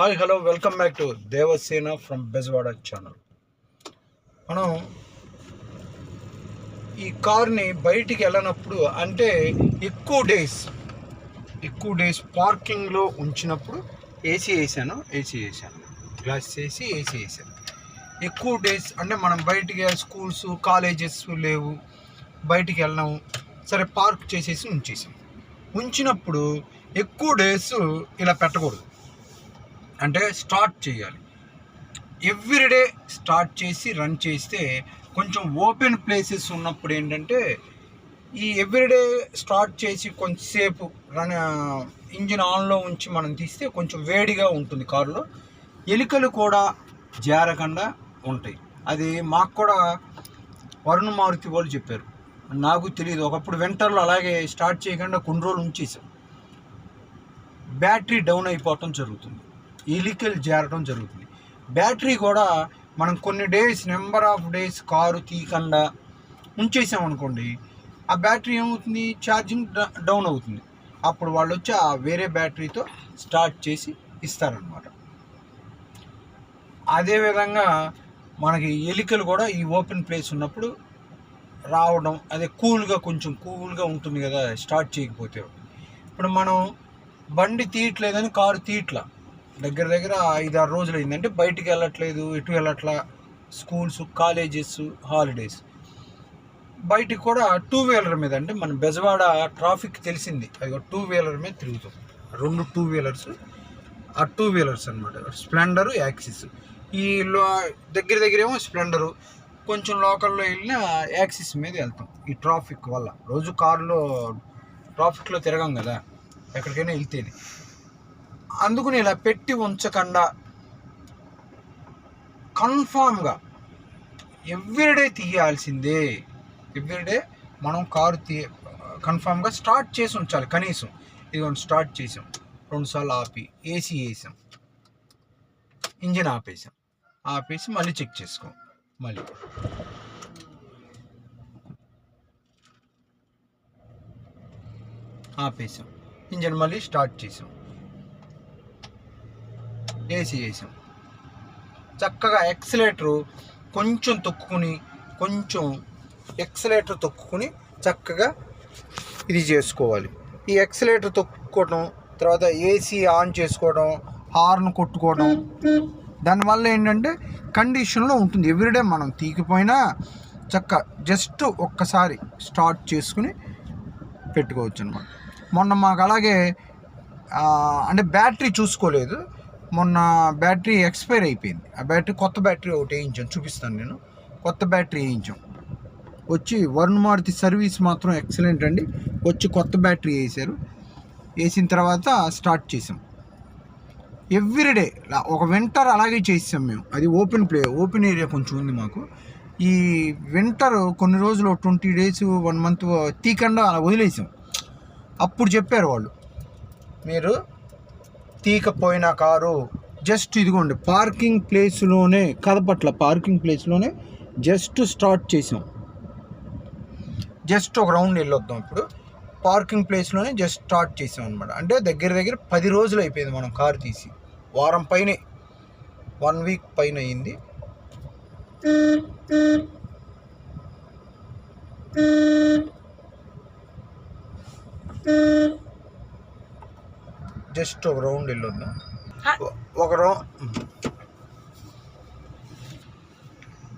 Hi hello welcome back to Devasena from Bezawada channel. మనం ఈ కార్ని బయటికి వెళ్ళినప్పుడు అంటే ఎక్కువ డేస్ ఎక్కువ డేస్ పార్కింగ్లో ఉంచినప్పుడు ఏసీ వేసాను ఏసీ వేసాను. గ్లాస్ వేసి ఏసీ వేసాను. ఎక్కువ డేస్ అంటే మనం బయటికి స్కూల్స్ కాలేజెస్ లేవు బయటికి వెళ్ళాము సరే పార్క్ చేసేసి ఉంచేసాం. ఉంచినప్పుడు ఎక్కువ డేస్ ఇలా పెట్టకూడదు. అంటే స్టార్ట్ చేయాలి. ఎవ్రీడే స్టార్ట్ చేసి రన్ చేస్తే కొంచెం ఓపెన్ ప్లేసెస్ ఉన్నప్పుడు ఏంటంటే ఈ ఎవ్రీడే స్టార్ట్ చేసి కొంచెంసేపు రన్ ఇంజిన్ ఆన్లో ఉంచి మనం తీస్తే కొంచెం వేడిగా ఉంటుంది కారులో. ఎలుకలు కూడా జారకుండా ఉంటాయి. అది మాకు కూడా వరుణ మారుతి వాళ్ళు చెప్పారు. నాకు తెలియదు. ఒకప్పుడు వెంటర్లో అలాగే స్టార్ట్ చేయకుండా కొన్ని రోజులు ఉంచేసాం బ్యాటరీ డౌన్ అయిపోవటం జరుగుతుంది. ఎలికలు చేరడం జరుగుతుంది. బ్యాటరీ కూడా మనం కొన్ని days number of days car తీయకుండా ఉంచేసామనుకోండి ఆ బ్యాటరీ ఏమవుతుంది? ఛార్జింగ్ డౌన్ అవుతుంది. అప్పుడు వాళ్ళు వచ్చి ఆ వేరే బ్యాటరీతో స్టార్ట్ చేసి ఇస్తారనమాట అదేవిధంగా మనకి ఎలికలు కూడా ఈ ఓపెన్ ప్లేస్ ఉన్నప్పుడు రావడం అదే కూల్గా కొంచెం కూల్గా ఉంటుంది కదా స్టార్ట్ చేయకపోతే. ఇప్పుడు మనం బండి తీయట్లేదని కారు తీయట్లా. దగ్గర దగ్గర ఐదారు రోజులు అయిందంటే బయటికి వెళ్ళట్లేదు ఎటు వెళ్ళట్లా స్కూల్స్ కాలేజెస్ హాలిడేస్. బయటికి కూడా టూ వీలర్ మీద అంటే మన బెజవాడ ట్రాఫిక్ తెలిసింది. అది టూ వీలర్ మీద తిరుగుతాం. రెండు టూ వీలర్స్ ఆ టూ వీలర్స్ అనమాట స్ప్లెండరు యాక్సిస్. ఈ దగ్గర దగ్గర ఏమో స్ప్లెండరు. కొంచెం లోకల్లో వెళ్ళిన యాక్సిస్ మీద వెళ్తాం. ఈ ట్రాఫిక్ వల్ల. రోజు కారులో ట్రాఫిక్లో తిరగం కదా. ఎక్కడికైనా వెళ్తేనే. అందుకుని ఇలా పెట్టి ఉంచకుండా కన్ఫామ్గా ఎవ్రీడే తీయాల్సిందే. ఎవ్రీడే మనం కారు తీ కన్ఫామ్గా స్టార్ట్ చేసి ఉంచాలి కనీసం. ఇదిగోండి స్టార్ట్ చేసాం. రెండుసార్లు ఆపి ఏసీ వేసాం. ఇంజిన్ ఆపేసాం. ఆపేసి మళ్ళీ చెక్ చేసుకోం మళ్ళీ. ఆపేసాం. ఇంజిన్ మళ్ళీ స్టార్ట్ చేసాం. ఏసీ వేసాం చక్కగా ఎక్సలేటరు కొంచెం తొక్కుని కొంచెం ఎక్సలేటర్ తొక్కుని చక్కగా ఇది చేసుకోవాలి. ఈ ఎక్సలేటర్ తొక్కుకోవడం తర్వాత ఏసీ ఆన్ చేసుకోవడం హార్న్ కొట్టుకోవడం దానివల్ల ఏంటంటే కండిషన్లో ఉంటుంది. ఎవ్రీడే మనం తీకిపోయినా చక్క జస్ట్ ఒక్కసారి స్టార్ట్ చేసుకుని పెట్టుకోవచ్చు అనమాట మొన్న మాకు అలాగే అంటే బ్యాటరీ చూసుకోలేదు. మొన్న బ్యాటరీ ఎక్స్పైర్ అయిపోయింది. ఆ బ్యాటరీ కొత్త బ్యాటరీ ఒకటి వేయించాం చూపిస్తాను నేను. కొత్త బ్యాటరీ వేయించాం. వచ్చి వరుణ్ మారుతి సర్వీస్ మాత్రం ఎక్సలెంట్ అండి. వచ్చి కొత్త బ్యాటరీ వేసారు. వేసిన తర్వాత స్టార్ట్ చేసాం. ఎవ్రీడే ఒక వింటర్ అలాగే చేసాం మేము. అది ఓపెన్ ప్లే ఓపెన్ ఏరియా కొంచెం ఉంది మాకు. ఈ వింటర్ కొన్ని రోజులు ట్వంటీ డేస్ వన్ మంత్ తీకుండా అలా వదిలేసాం. అప్పుడు చెప్పారు వాళ్ళు. మీరు తీకపోయిన కారు జస్ట్ ఇదిగోండి పార్కింగ్ ప్లేస్లోనే కదపట్ల పార్కింగ్ ప్లేస్లోనే జస్ట్ స్టార్ట్ చేసాం. జస్ట్ ఒక రౌండ్ వెళ్ళొద్దాం ఇప్పుడు. పార్కింగ్ ప్లేస్లోనే జస్ట్ స్టార్ట్ చేసాం అనమాట అంటే దగ్గర దగ్గర పది రోజులు అయిపోయింది మనం కారు తీసి. వారం పైనే. వన్ వీక్ పైన అయింది. Mm-hmm. Mm-hmm. జస్ట్ ఒక రౌండ్ వెళ్ళొద్దాం. ఒక రౌ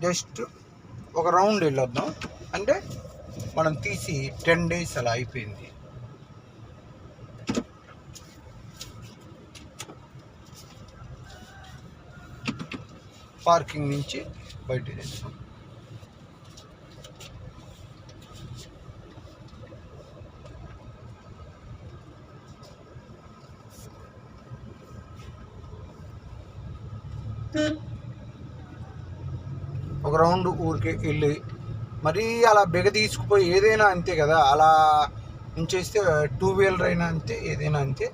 జస్ట్ ఒక రౌండ్ వెళ్ళొద్దాం. అంటే మనం తీసి టెన్ డేస్ అలా అయిపోయింది. పార్కింగ్ నుంచి బయట తెచ్చాం ఒక రౌండ్ ఊరికి వెళ్ళి మరీ అలా బెగ తీసుకుపోయి ఏదైనా అంతే కదా అలా ఉంచేస్తే టూ వీలర్ అయినా అంతే ఏదైనా అంతే.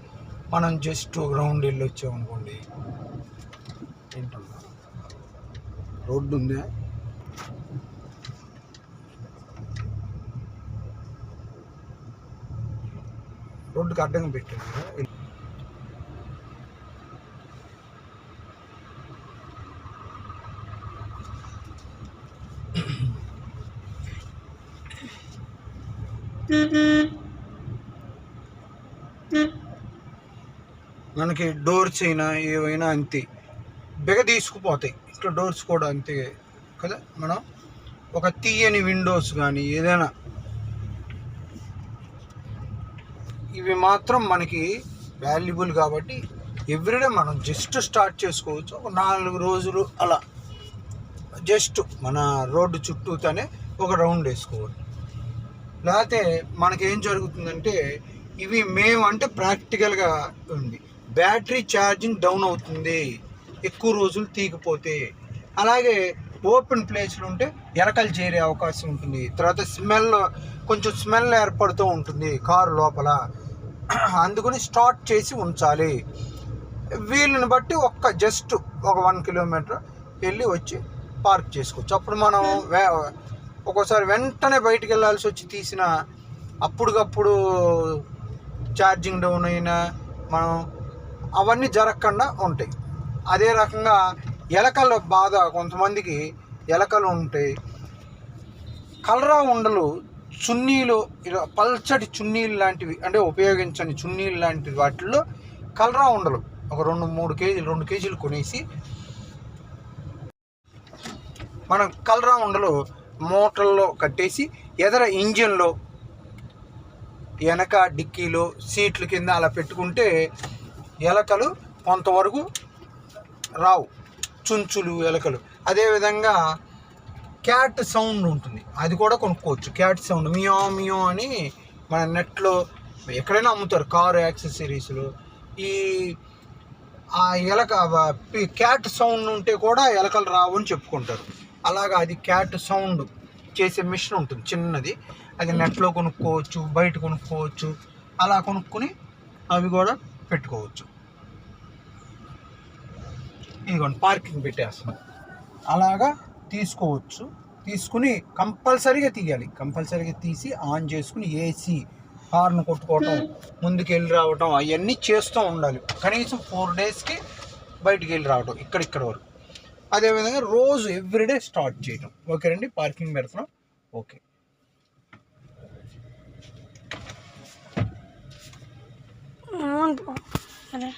మనం జస్ట్ ఒక రౌండ్ వెళ్ళి వచ్చామనుకోండి ఏంటమ్మా? రోడ్డు ఉందా? రోడ్డుకి అడ్డంగా పెట్టాను మనకి డోర్స్ అయినా ఏవైనా అంతే. బిగ తీసుకుపోతాయి. ఇట్లా డోర్స్ కూడా అంతే కదా మనం? ఒక తీయని విండోస్ కానీ ఏదైనా. ఇవి మాత్రం మనకి వాల్యుబుల్ కాబట్టి ఎవ్రీడే మనం జస్ట్ స్టార్ట్ చేసుకోవచ్చు. ఒక నాలుగు రోజులు అలా. జస్ట్ మన రోడ్డు చుట్టూతోనే ఒక రౌండ్ వేసుకోవాలి లేకపోతే మనకేం జరుగుతుందంటే ఇవి మేము అంటే ప్రాక్టికల్గా ఉంది. బ్యాటరీ ఛార్జింగ్ డౌన్ అవుతుంది. ఎక్కువ రోజులు తీగిపోతే అలాగే ఓపెన్ ప్లేస్లు ఉంటే ఎలకలు చేరే అవకాశం ఉంటుంది. తర్వాత స్మెల్ కొంచెం స్మెల్ ఏర్పడుతూ ఉంటుంది కారు లోపల. అందుకని స్టార్ట్ చేసి ఉంచాలి. వీళ్ళని బట్టి ఒక్క జస్ట్ ఒక వన్ కిలోమీటర్ వెళ్ళి వచ్చి పార్క్ చేసుకోవచ్చు. అప్పుడు మనం వే- ఒక్కోసారి వెంటనే బయటికి వెళ్ళాల్సి వచ్చి తీసిన అప్పుడుకప్పుడు ఛార్జింగ్ డౌన్ అయినా మనం అవన్నీ జరగకుండా ఉంటాయి. అదే రకంగా ఎలకల బాధ కొంతమందికి ఎలకలు ఉంటాయి కలరా ఉండలు చున్నీలు ఇలా పల్చటి చున్నీలు లాంటివి అంటే ఉపయోగించని చున్నీలు లాంటి వాటిల్లో కలరా ఉండలు ఒక రెండు మూడు కేజీలు రెండు కేజీలు కొనేసి మనం కలరా ఉండలు మోటార్లో కట్టేసి ఎదర ఇంజిన్లో వెనక డిక్కీలో సీట్ల కింద అలా పెట్టుకుంటే ఎలకలు కొంతవరకు రావు. చుంచులు ఎలకలు. అదేవిధంగా క్యాట్ సౌండ్ ఉంటుంది. అది కూడా కొనుక్కోవచ్చు. Cat sound. మియో మియో అని మన నెట్లో ఎక్కడైనా అమ్ముతారు. కారు యాక్సెసరీస్లు. ఈ ఆ ఎలక క్యాట్ సౌండ్ ఉంటే కూడా ఎలకలు రావు అని చెప్పుకుంటారు. అలాగా అది క్యాట్ సౌండ్ చేసే మిషన్ ఉంటుంది చిన్నది. అది నెట్లో కొనుక్కోవచ్చు బయట కొనుక్కోవచ్చు అలా కొనుక్కొని అవి కూడా పెట్టుకోవచ్చు. ఇదిగోండి పార్కింగ్ పెట్టేస్తున్నాం. అలాగా తీసుకోవచ్చు. తీసుకుని కంపల్సరీగా తీయాలి. కంపల్సరీగా తీసి ఆన్ చేసుకుని ఏసీ హార్న్ కొట్టుకోవటం ముందుకు వెళ్ళి రావటం అవన్నీ చేస్తూ ఉండాలి. కనీసం ఫోర్ డేస్కి బయటికి వెళ్ళి రావటం ఇక్కడిక్కడ వరకు. అదేవిధంగా రోజు ఎవ్రీడే స్టార్ట్ చేయటం. ఓకేనండి పార్కింగ్ పెడుతున్నాం. ఓకే అరే